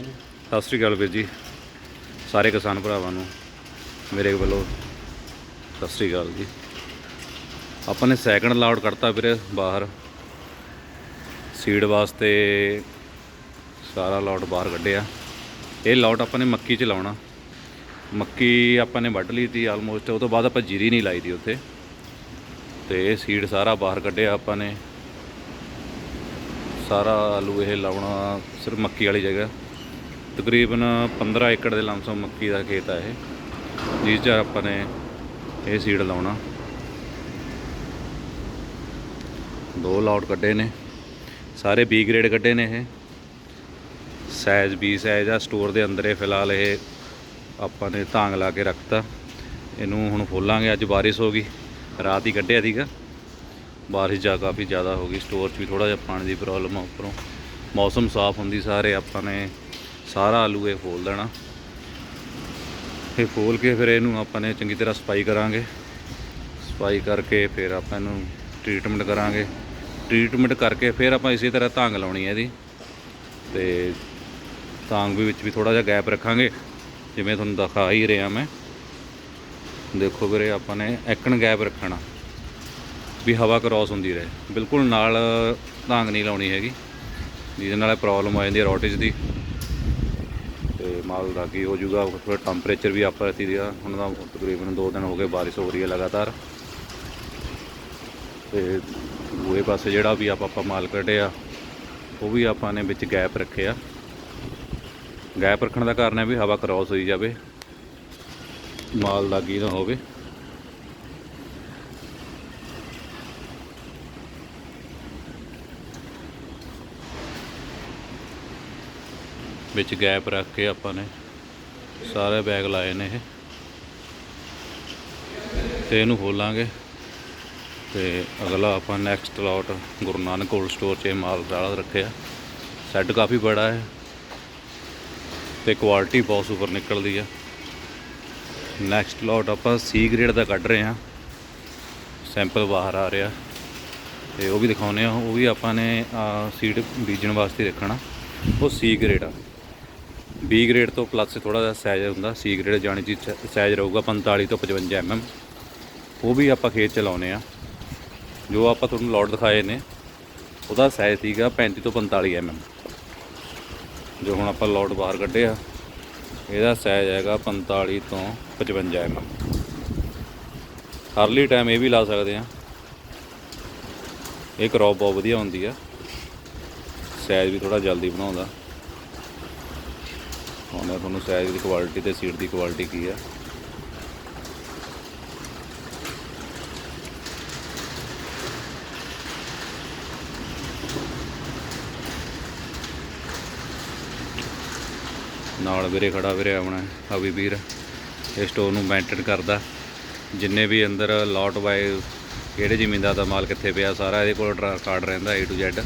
ਸਤਿ ਸ੍ਰੀ ਅਕਾਲ ਵੀਰ ਜੀ। ਸਾਰੇ ਕਿਸਾਨ ਭਰਾਵਾਂ ਨੂੰ ਮੇਰੇ ਵੱਲੋਂ ਸਤਿ ਸ੍ਰੀ ਅਕਾਲ ਜੀ। ਆਪਾਂ ਨੇ ਸੈਕਿੰਡ ਲਾਟ ਕੱਢਤਾ ਵੀਰੇ ਬਾਹਰ। ਸੀਡ ਵਾਸਤੇ ਸਾਰਾ ਲਾਟ ਬਾਹਰ ਕੱਢਿਆ। ਇਹ ਲਾਟ ਆਪਾਂ ਨੇ ਮੱਕੀ 'ਚ ਲਾਉਣਾ। ਮੱਕੀ ਆਪਾਂ ਨੇ ਵੱਢ ਲਈ ਤੀ ਆਲਮੋਸਟ ਉਹ ਤੋਂ ਬਾਅਦ ਆਪਾਂ ਜੀਰੀ ਨਹੀਂ ਲਾਈ ਦੀ ਉੱਥੇ। ਤੇ ਇਹ ਸੀਡ ਸਾਰਾ ਬਾਹਰ ਕੱਢਿਆ ਆਪਾਂ ਨੇ। ਸਾਰਾ ਆਲੂ ਇਹ ਲਾਉਣਾ ਸਿਰਫ ਮੱਕੀ ਵਾਲੀ ਜਗ੍ਹਾ। ਤਕਰੀਬਨ 15 ਏਕੜ ਦੇ ਲਮਸਮ ਮੱਕੀ ਦਾ ਖੇਤ ਆ ਇਹ, ਜਿਸ 'ਚ ਆਪਾਂ ਨੇ ਇਹ ਸੀਡ ਲਾਉਣਾ। ਦੋ ਲਾਉਟ ਕੱਢੇ ਨੇ, ਸਾਰੇ ਬੀ ਗ੍ਰੇਡ ਕੱਢੇ ਨੇ ਇਹ। ਸਾਈਜ਼ ਬੀ ਸਾਈਜ਼ ਆ ਸਟੋਰ ਦੇ ਅੰਦਰ ਇਹ ਫਿਲਹਾਲ ਇਹ ਆਪਾਂ ਨੇ ਧਾਂਗ ਲਾ ਕੇ ਰੱਖਤਾ। ਇਹਨੂੰ ਹੁਣ ਫੋਲਾਂਗੇ ਅੱਜ ਬਾਰਿਸ਼ ਹੋ ਗਈ, ਰਾਤ ਹੀ ਕੱਢਿਆ ਸੀਗਾ। ਬਾਰਿਸ਼ ਜਾ ਕਾਫੀ ਜ਼ਿਆਦਾ ਹੋ ਗਈ ਸਟੋਰ 'ਚ ਵੀ ਥੋੜਾ ਜਿਹਾ ਪਾਣੀ ਦੀ ਪ੍ਰੋਬਲਮ ਆ ਉੱਪਰੋਂ। ਮੌਸਮ ਸਾਫ਼ ਹੁੰਦੀ ਸਾਰੇ ਆਪਾਂ ਨੇ ਸਾਰਾ ਆਲੂ ਇਹ ਫੋਲ ਦੇਣਾ। ਇਹ ਫੋਲ ਕੇ ਫਿਰ ਇਹਨੂੰ ਆਪਾਂ ਨੇ ਚੰਗੀ ਤਰ੍ਹਾਂ ਸਫ਼ਾਈ ਕਰਾਂਗੇ। ਸਫ਼ਾਈ ਕਰਕੇ ਫਿਰ ਆਪਾਂ ਇਹਨੂੰ ਟ੍ਰੀਟਮੈਂਟ ਕਰਾਂਗੇ। ਟ੍ਰੀਟਮੈਂਟ ਕਰਕੇ ਫਿਰ ਆਪਾਂ ਇਸੇ ਤਰ੍ਹਾਂ ਧਾਂਗ ਲਾਉਣੀ ਹੈ ਇਹਦੀ। ਤੇ ਧਾਂਗ ਵੀ ਵਿੱਚ ਵੀ ਥੋੜਾ ਜਿਹਾ ਗੈਪ ਰੱਖਾਂਗੇ। ਜਿਵੇਂ ਤੁਹਾਨੂੰ ਦਿਖਾ ਹੀ ਰਿਹਾ ਮੈਂ। ਦੇਖੋ ਵੀਰੇ, ਆਪਾਂ ਨੇ ਐਕਣ ਗੈਪ ਰੱਖਣਾ। ਵੀ ਹਵਾ ਕ੍ਰਾਸ ਹੁੰਦੀ ਰਹੇ। ਬਿਲਕੁਲ ਨਾਲ ਧਾਂਗ ਨਹੀਂ ਲਾਉਣੀ ਹੈਗੀ। ਜਿਹਦੇ ਨਾਲ ਪ੍ਰੋਬਲਮ ਆ ਜਾਂਦੀ ਹੈ ਰੋਟੇਜ ਦੀ। ਮਾਲ ਦਾ ਕੀ ਹੋ ਜਾਊਗਾ ਥੋੜਾ ਟੈਂਪਰੇਚਰ ਵੀ ਆਪਰ ਰਹਤੀ ਰਿਹਾ, ਹੁਣ ਤਾਂ ਤਕਰੀਬਨ 2 ਦਿਨ ਹੋ ਗਏ ਬਾਰਿਸ਼ ਹੋ ਰਹੀ ਹੈ ਲਗਾਤਾਰ। ਤੇ ਦੂਏ ਪਾਸੇ ਜਿਹੜਾ ਵੀ ਆਪਾਂ ਆਪਾਂ ਮਾਲ ਕੱਢਿਆ ਉਹ ਵੀ ਆਪਾਂ ਨੇ ਵਿੱਚ ਗੈਪ ਰੱਖਿਆ ਗੈਪ ਰੱਖਣ ਦਾ ਕਾਰਨ ਹੈ ਵੀ ਹਵਾ ਕ੍ਰਾਸ ਹੋਈ ਜਾਵੇ, ਮਾਲ ਲੱਗੀ ਨਾ ਹੋਵੇ। ਵਿੱਚ ਗੈਪ ਰੱਖ ਕੇ ਆਪਾਂ ਨੇ ਸਾਰੇ ਬੈਗ ਲਾਏ ਨੇ ਇਹ। ਤੇ ਇਹਨੂੰ ਖੋਲਾਂਗੇ। ਤੇ ਅਗਲਾ ਆਪਾਂ next lot Guru Nanak cold store 'ਚ ਇਹ ਮਾਲ ਸਾਰਾ ਰੱਖਿਆ। ਸੈੱਟ ਕਾਫੀ ਬੜਾ ਹੈ। ਤੇ ਕੁਆਲਿਟੀ ਬਹੁਤ ਸੁਪਰ ਨਿਕਲਦੀ ਆ। ਨੈਕਸਟ ਲਾਟ ਆਪਾਂ ਸੀ ਗ੍ਰੇਡ ਦਾ ਕੱਢ ਰਹੇ ਹਾਂ। ਸੈਂਪਲ ਬਾਹਰ ਆ ਰਿਹਾ। ਤੇ ਉਹ ਵੀ ਦਿਖਾਉਨੇ ਆ ਉਹ ਵੀ ਆਪਾਂ ਨੇ ਸੀਡ ਬੀਜਣ ਵਾਸਤੇ ਰੱਖਣਾ। ਉਹ ਸੀ ਗ੍ਰੇਡ ਆ। ਬੀ ਗ੍ਰੇਡ ਤੋਂ ਪਲੱਸ ਥੋੜਾ ਜਿਹਾ ਸਾਈਜ਼ ਹੁੰਦਾ ਸੀ ਗ੍ਰੇਡ ਜਾਣੀ ਜੀ ਸਾਈਜ਼ ਰਹੂਗਾ 45 ਤੋਂ 55 ਐਮਐਮ mm। ਉਹ ਵੀ ਆਪਾਂ ਖੇਤ ਚ ਲਾਉਨੇ ਆ ਜੋ ਆਪਾਂ ਤੁਹਾਨੂੰ ਲੋਟ ਦਿਖਾਏ ਨੇ, ਉਹਦਾ ਸਾਈਜ਼ ਸੀਗਾ 35 ਤੋਂ 45 ਐਮਐਮ mm। ਜੋ ਹੁਣ ਆਪਾਂ ਲੋਟ ਬਾਹਰ ਕੱਢਿਆ ਇਹਦਾ ਸਾਈਜ਼ ਹੈਗਾ 45 ਤੋਂ 55 ਐਮਐਮ ਹਰਲੀ ਟਾਈਮ ਇਹ ਵੀ ਲਾ ਸਕਦੇ ਆ ਇਹ ਕਰੌਪ ਬਹੁਤ ਵਧੀਆ ਹੁੰਦੀ ਆ। ਸਾਈਜ਼ ਵੀ ਥੋੜਾ ਜਲਦੀ ਬਣਾਉਂਦਾ। ਹੁਣ ਮੈਂ ਤੁਹਾਨੂੰ ਸਾਈਜ਼ ਦੀ ਕੁਆਲਿਟੀ ਤੇ ਸੀਟ ਦੀ ਕੁਆਲਿਟੀ ਕੀ ਆ। ਨਾਲ ਵੀਰੇ ਖੜਾ ਵੀਰੇ ਆਪਣਾ ਹਵੀ ਵੀਰ, ਇਹ ਸਟੋਰ ਨੂੰ ਮੇਨਟੇਨ ਕਰਦਾ। ਜਿੰਨੇ ਵੀ ਅੰਦਰ ਲੋਟ ਵਾਈਜ਼ ਕਿਹੜੇ ਜ਼ਮੀਨਦਾਰ ਦਾ ਮਾਲ ਕਿੱਥੇ ਪਿਆ, ਸਾਰਾ ਇਹਦੇ ਕੋਲ ਕਾਰਡ ਰਹਿੰਦਾ A to Z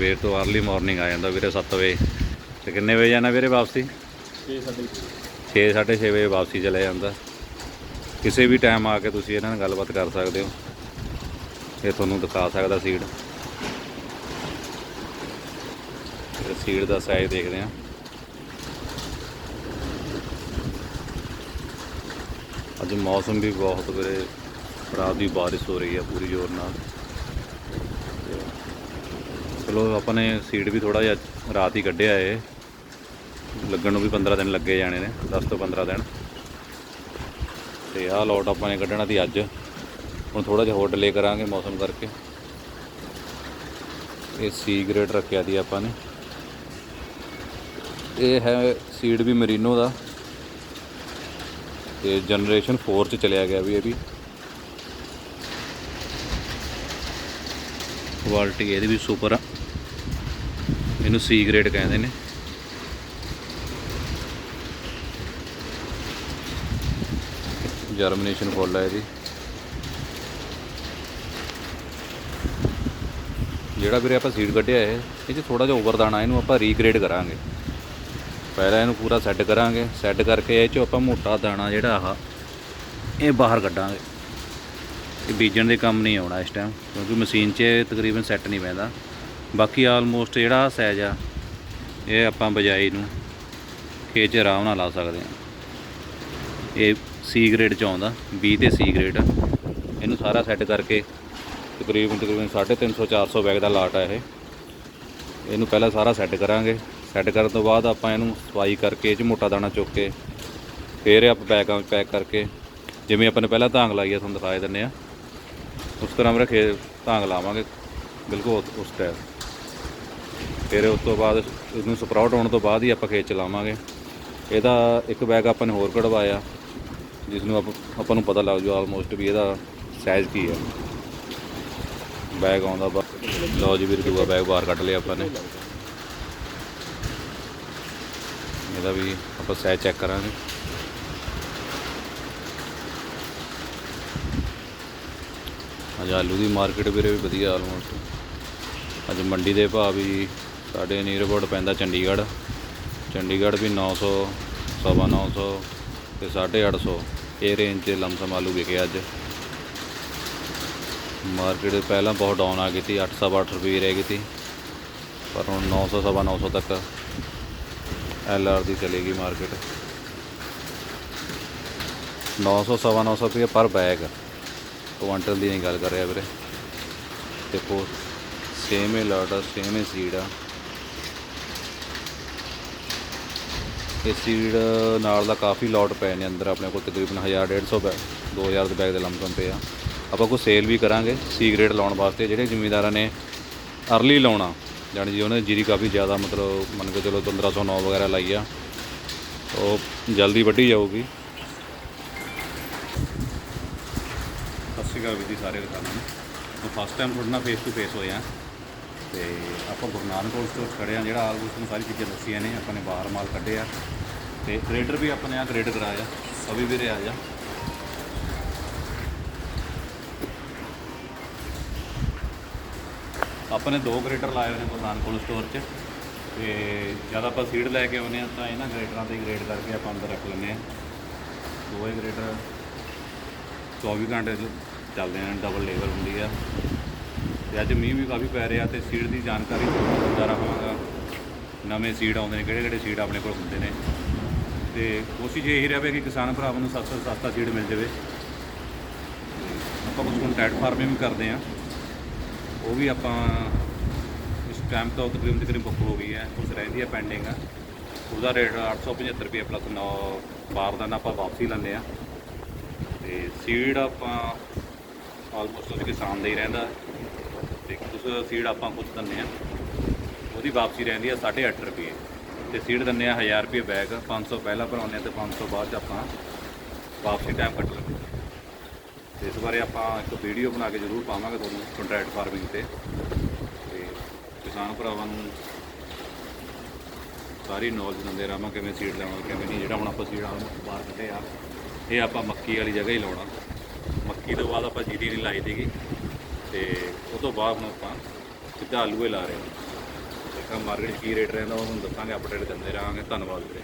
ਸਵੇਰ ਤੋਂ अर्ਲੀ ਮਾਰਨਿੰਗ ਆ ਜਾਂਦਾ ਵੀਰੇ 7 ਵਜੇ। ਤੇ ਕਿੰਨੇ ਵਜੇ ਜਾਣਾ ਵੀਰੇ ਵਾਪਸੀ? 6 6:30 ਵਜੇ ਵਾਪਸੀ ਚਲੇ ਜਾਂਦਾ। ਕਿਸੇ ਵੀ ਟਾਈਮ ਆ ਕੇ ਤੁਸੀਂ ਇਹਨਾਂ ਨਾਲ ਗੱਲਬਾਤ ਕਰ ਸਕਦੇ ਹੋ। ਇਹ ਤੁਹਾਨੂੰ ਦਿਖਾ ਸਕਦਾ ਸੀਡ ਸੀਡ ਦਾ ਸਾਈਜ਼ ਦੇਖਦੇ ਹਾਂ। ਅੱਜ ਮੌਸਮ ਵੀ ਬਹੁਤ ਵੀਰੇ ਰਾਤ ਦੀ ਬਾਰਿਸ਼ ਹੋ ਰਹੀ ਹੈ ਪੂਰੀ ਜ਼ੋਰ ਨਾਲ। ਚਲੋ ਆਪਾਂ ਨੇ ਸੀਡ ਵੀ ਥੋੜਾ ਜਿਹਾ ਰਾਤ ਹੀ ਕੱਢਿਆ ਏ। ਲੱਗਣ ਨੂੰ ਵੀ 15 ਦਿਨ ਲੱਗੇ ਜਾਣੇ ਨੇ 10 ਤੋਂ 15 ਦਿਨ। ਤੇ ਆਹ ਲੋਟ ਆਪਾਂ ਨੇ ਕੱਢਣਾ ਸੀ ਅੱਜ। ਹੁਣ ਥੋੜਾ ਜਿਹਾ ਹੋਰ ਡਿਲੇ ਕਰਾਂਗੇ ਮੌਸਮ ਕਰਕੇ। ਇਹ ਸੀ ਗ੍ਰੇਡ ਰੱਖਿਆ ਦੀ ਆਪਾਂ ਨੇ। ਇਹ ਹੈ ਸੀਡ ਵੀ ਮਰੀਨੋ ਦਾ। ਤੇ ਜਨਰੇਸ਼ਨ 4 ਚ ਚਲਿਆ ਗਿਆ ਵੀ ਇਹ ਵੀ। ਕੁਆਲਿਟੀ ਇਹਦੀ ਵੀ ਸੁਪਰ ਆ। ਇਹਨੂੰ ਸੀ ਗ੍ਰੇਡ ਕਹਿੰਦੇ ਨੇ। ਜਰਮੀਨੇਸ਼ਨ ਫੁੱਲ ਹੈ ਇਹਦੀ। ਜਿਹੜਾ ਵੀਰੇ ਆਪਾਂ ਸੀਡ ਕੱਢਿਆ ਇਹ ਇਹ 'ਚ ਥੋੜਾ ਜਿਹਾ ਓਵਰ ਦਾਣਾ ਇਹਨੂੰ ਆਪਾਂ ਰੀਗ੍ਰੇਡ ਕਰਾਂਗੇ। ਪਹਿਲਾਂ ਇਹਨੂੰ ਪੂਰਾ ਸੈੱਟ ਕਰਾਂਗੇ। ਸੈੱਟ ਕਰਕੇ ਇਹ 'ਚੋਂ ਆਪਾਂ ਮੋਟਾ ਦਾਣਾ ਜਿਹੜਾ ਆਹ, ਇਹ ਬਾਹਰ ਕੱਢਾਂਗੇ। ਇਹ ਬੀਜਣ ਦੇ ਕੰਮ ਨਹੀਂ ਆਉਣਾ ਇਸ ਟਾਈਮ ਕਿਉਂਕਿ ਮਸ਼ੀਨ 'ਚ ਤਕਰੀਬਨ ਸੈੱਟ ਨਹੀਂ ਪੈਂਦਾ। ਬਾਕੀ ਆਲਮੋਸਟ ਜਿਹੜਾ ਸਾਈਜ਼ ਆ, ਇਹ ਆਪਾਂ ਬਜਾਈ ਨੂੰ ਖੇਤ 'ਚ ਆਰਾਮ ਨਾਲ ਲਾ ਸਕਦੇ ਹਾਂ। ਇਹ ਸੀ ਗ੍ਰੇਡ ਚ ਆਉਂਦਾ 20 ਤੇ ਸੀ ਗ੍ਰੇਡ ਇਹਨੂੰ ਸਾਰਾ ਸੈੱਟ ਕਰਕੇ ਤਕਰੀਬਨ ਤਕਰੀਬਨ 350 400 ਬੈਗ ਦਾ ਲਾਟ ਆ ਇਹ। ਇਹਨੂੰ ਪਹਿਲਾਂ ਸਾਰਾ ਸੈੱਟ ਕਰਾਂਗੇ। ਸੈੱਟ ਕਰਨ ਤੋਂ ਬਾਅਦ ਆਪਾਂ ਇਹਨੂੰ ਸਫ਼ਾਈ ਕਰਕੇ ਇਹ 'ਚ ਮੋਟਾ ਦਾਣਾ ਚੁੱਕ ਕੇ ਫਿਰ ਆਪਾਂ ਬੈਗਾਂ ਵਿੱਚ ਪੈਕ ਕਰਕੇ ਜਿਵੇਂ ਆਪਾਂ ਨੇ ਪਹਿਲਾਂ ਧਾਂਗ ਲਾਈ ਆ, ਤੁਹਾਨੂੰ ਦਿਖਾਏ ਦਿੰਨੇ ਆ, ਉਸ ਤਰ੍ਹਾਂ ਮੈਂ ਰੱਖੇ ਧਾਂਗ ਲਾਵਾਂਗੇ। ਬਿਲਕੁਲ ਉਸ- ਉਸ ਟਾਈਪ ਫਿਰ ਉਸ ਤੋਂ ਬਾਅਦ ਇਹਨੂੰ ਸਪਰਾਊਟ ਹੋਣ ਤੋਂ ਬਾਅਦ ਹੀ ਆਪਾਂ ਖੇਤ ਚਲਾਵਾਂਗੇ। ਇਹਦਾ ਇੱਕ ਬੈਗ ਆਪਾਂ ਨੇ ਹੋਰ ਕਢਵਾਇਆ ਜਿਸ ਨੂੰ ਆਪਾਂ ਆਪਾਂ ਨੂੰ ਪਤਾ ਲੱਗ ਜੂ ਆਲਮੋਸਟ ਵੀ ਇਹਦਾ ਸਾਈਜ਼ ਕੀ ਹੈ। ਬੈਗ ਆਉਂਦਾ ਬਾ ਲਓ ਜੀ ਵੀਰ, ਦੂਆ ਬੈਗ ਬਾਹਰ ਕੱਢ ਲਿਆ ਆਪਾਂ ਨੇ। ਇਹਦਾ ਵੀ ਆਪਾਂ ਸਾਈਜ਼ ਚੈੱਕ ਕਰਾਂਗੇ। ਅੱਜ ਆਲੂ ਦੀ ਮਾਰਕੀਟ ਵੀਰੇ ਵੀ ਵਧੀਆ ਆਲਮੋਸਟ ਅੱਜ ਮੰਡੀ ਦੇ ਭਾਅ ਵੀ ਸਾਡੇ ਨੀਅਰ ਅਬਾਊਟ ਪੈਂਦਾ ਚੰਡੀਗੜ੍ਹ। ਚੰਡੀਗੜ੍ਹ ਵੀ 900 ਸਵਾ 900 ਤੇ 850 ਇਹ ਰੇਂਜ 'ਚ ਲਮਸਮ ਆਲੂ ਵਿਕੇ ਅੱਜ। ਮਾਰਕੀਟ ਪਹਿਲਾਂ ਬਹੁਤ ਡਾਊਨ ਆ ਗਈ ਸੀ 808 ਰੁਪਏ ਰਹਿ ਗਈ ਸੀ। ਪਰ ਹੁਣ 900 ਸਵਾ 900 ਤੱਕ ਐਲ ਆਰ ਦੀ ਚਲੇਗੀ ਮਾਰਕੀਟ 900 ਸਵਾ 900 ਰੁਪਏ ਪਰ ਬੈਗ ਕੁਆਂਟਲ ਦੀ ਨਹੀਂ ਗੱਲ ਕਰ ਰਿਹਾ ਵੀਰੇ। ਦੇਖੋ ਸੇਮ ਹੀ ਲਾਟ ਆ ਸੇਮ ਹੀ ਸੀਡ ਆ। ਇਹ ਸੀਡ ਨਾਲ ਦਾ ਕਾਫੀ ਲੋਟ ਪਏ ਨੇ ਅੰਦਰ ਆਪਣੇ ਕੋਲ ਤਕਰੀਬਨ 1000 150 ਬੈਗ 2000 ਦੇ ਬੈਗ ਦੇ ਲੰਮਸਮ ਪਏ ਆ। ਆਪਾਂ ਕੋਈ ਸੇਲ ਵੀ ਕਰਾਂਗੇ ਸੀ ਗ੍ਰੇਡ ਲਾਉਣ ਵਾਸਤੇ, ਜਿਹੜੇ ਜ਼ਿਮੀਂਦਾਰਾਂ ਨੇ ਅਰਲੀ ਲਾਉਣਾ, ਜਾਣੀ ਜੀ ਉਹਨੇ ਜੀਰੀ ਕਾਫੀ ਜ਼ਿਆਦਾ ਮਤਲਬ ਮੰਨ ਕੇ ਚਲੋ 1509 ਵਗੈਰਾ ਲਾਈ ਆ, ਉਹ ਜਲਦੀ ਵੱਢੀ ਜਾਊਗੀ। ਸਤਿ ਸ਼੍ਰੀ ਅਕਾਲ ਵੀਰ ਜੀ ਸਾਰੇ ਕਿਸਾਨਾਂ ਨੂੰ। ਮੈਂ ਫਸਟ ਟਾਈਮ ਤੁਹਾਡੇ ਨਾਲ ਫੇਸ ਟੂ ਫੇਸ ਹੋਇਆ। ਤੇ ਆਪਾਂ ਗੁਰੂ ਨਾਨਕ ਕੋਲ ਸਟੋਰ ਖੜੇ ਆ ਜਿਹੜਾ ਆਲਮੋਸਟ ਨੂੰ ਸਾਰੀ ਚੀਜ਼ਾਂ ਦੱਸੀਆਂ ਨੇ, ਆਪਾਂ ਨੇ ਬਾਹਰ ਮਾਲ ਕੱਢਿਆ। ਤੇ ਗ੍ਰੇਡਰ ਵੀ ਆਪਾਂ ਨੇ ਆ ਗ੍ਰੇਡ ਕਰਾਇਆ ਅਭੀ ਵੀਰੇ ਆ ਜਾ ਆਪਾਂ ਨੇ ਦੋ ਗ੍ਰੇਡਰ ਲਾਏ ਹੋਏ ਨੇ ਗੁਰੂ ਨਾਨਕ ਕੋਲ ਸਟੋਰ 'ਚ, ਤੇ ਜਦ ਆਪਾਂ ਸੀਡ ਲੈ ਕੇ ਆਉਂਦੇ ਆ ਤਾਂ ਇਹਨਾਂ ਗ੍ਰੇਡਰਾਂ ਤੇ ਗ੍ਰੇਡ ਕਰਕੇ ਆਪਾਂ ਅੰਦਰ ਰੱਖ ਲੈਂਦੇ ਆ ਦੋਏ ਗ੍ਰੇਡਰ 24 ਘੰਟੇ ਚ ਚੱਲਦੇ ਨੇ ਡਬਲ ਲੇਵਲ ਹੁੰਦੀ ਆ। ਤੇ ਅੱਜ ਮੀਂਹ ਵੀ ਕਾਫੀ ਪੈ ਰਿਹਾ ਤੇ ਸੀਡ ਦੀ ਜਾਣਕਾਰੀ ਦਿੰਦਾ ਰਹਾਂਗਾ ਨਵੇਂ ਸੀਡ ਆਉਂਦੇ ਨੇ ਕਿਹੜੇ ਕਿਹੜੇ ਸੀਡ ਆਪਣੇ ਕੋਲ ਹੁੰਦੇ ਨੇ। ਤੇ ਕੋਸ਼ਿਸ਼ ਇਹੀ ਰਹੇ ਕਿ ਕਿਸਾਨ ਭਰਾਵਾਂ ਨੂੰ ਸਸਤਾ ਤੋਂ ਸਸਤਾ ਸੀਡ ਮਿਲ ਜਾਵੇ। ਤੇ ਆਪਾਂ ਕੁਝ ਕੰਟੈਕਟ ਫਾਰਮਿੰਗ ਵੀ ਕਰਦੇ ਆ ਉਹ ਵੀ ਆਪਾਂ ਇਸ ਟਾਈਮ ਤੋਂ ਤਕਰੀਬਨ ਤਕਰੀਬਨ ਬੁੱਕ ਹੋ ਗਈ ਹੈ ਕੁਝ ਰਹਿੰਦੀ ਹੈ ਪੈਂਡਿੰਗ ਆ। ਉਹਦਾ ਰੇਟ 875 ਰੁਪਏ ਪਲੱਸ 9 ਬਾਰ ਦਾ ਨਾ ਆਪਾਂ ਵਾਪਸੀ ਲੈਂਦੇ ਆ ਤੇ ਸੀਡ ਆਪਾਂ ਆਲਮੋਸਟ ਉਹ ਕਿਸਾਨ ਦਾ ਹੀ ਰਹਿੰਦਾ। ਤੇ ਕੁਝ ਸੀਡ ਆਪਾਂ ਖੁਦ ਦਿੰਦੇ ਆ ਉਹਦੀ ਵਾਪਸੀ ਰਹਿੰਦੀ ਆ 8.5 ਰੁਪਏ। ਤੇ ਸੀਡ ਦਿੰਦੇ ਆ 1000 ਰੁਪਏ ਬੈਗ 500 ਪਹਿਲਾਂ ਭਰਾਉਂਦੇ ਆ ਤੇ 500 ਬਾਅਦ 'ਚ ਆਪਾਂ ਵਾਪਸੀ ਟਾਈਮ ਕੱਟ ਲੈਂਦੇ ਹਾਂ। ਤੇ ਇਸ ਬਾਰੇ ਆਪਾਂ ਇੱਕ ਵੀਡੀਓ ਬਣਾ ਕੇ ਜ਼ਰੂਰ ਪਾਵਾਂਗੇ ਤੁਹਾਨੂੰ ਕੰਟਰੈਕਟ ਫਾਰਮਿੰਗ ਤੇ। ਤੇ ਕਿਸਾਨ ਭਰਾਵਾਂ ਨੂੰ ਸਾਰੀ ਨੌਲੇਜ ਦਿੰਦੇ ਰਹਾਂਗੇ ਕਿਵੇਂ ਸੀਡ ਲਾਉਣਾ, ਕਿਵੇਂ ਨਹੀਂ। ਜਿਹੜਾ ਹੁਣ ਆਪਾਂ ਸੀਡ ਆ ਬਾਹਰ ਕੱਢੇ ਆ ਇਹ ਆਪਾਂ ਮੱਕੀ ਵਾਲੀ ਜਗ੍ਹਾ ਹੀ ਲਾਉਣਾ। ਮੱਕੀ ਤੋਂ ਬਾਅਦ ਆਪਾਂ ਜੀਰੀ ਨਹੀਂ ਲਾਈ ਸੀਗੀ। ਤੇ ਉਹ ਤੋਂ ਬਾਅਦ ਹੁਣ ਆਪਾਂ ਸਿੱਧਾ ਆਲੂਏ ਲਾ ਰਹੇ ਹਾਂ। ਦੇਖਾਂ ਮਾਰਕੀਟ 'ਚ ਕੀ ਰੇਟ ਰਹਿੰਦਾ, ਉਹ ਤੁਹਾਨੂੰ ਦੱਸਾਂਗੇ ਅਪਡੇਟ ਦਿੰਦੇ ਰਹਾਂਗੇ। ਧੰਨਵਾਦ ਵੀਰੇ।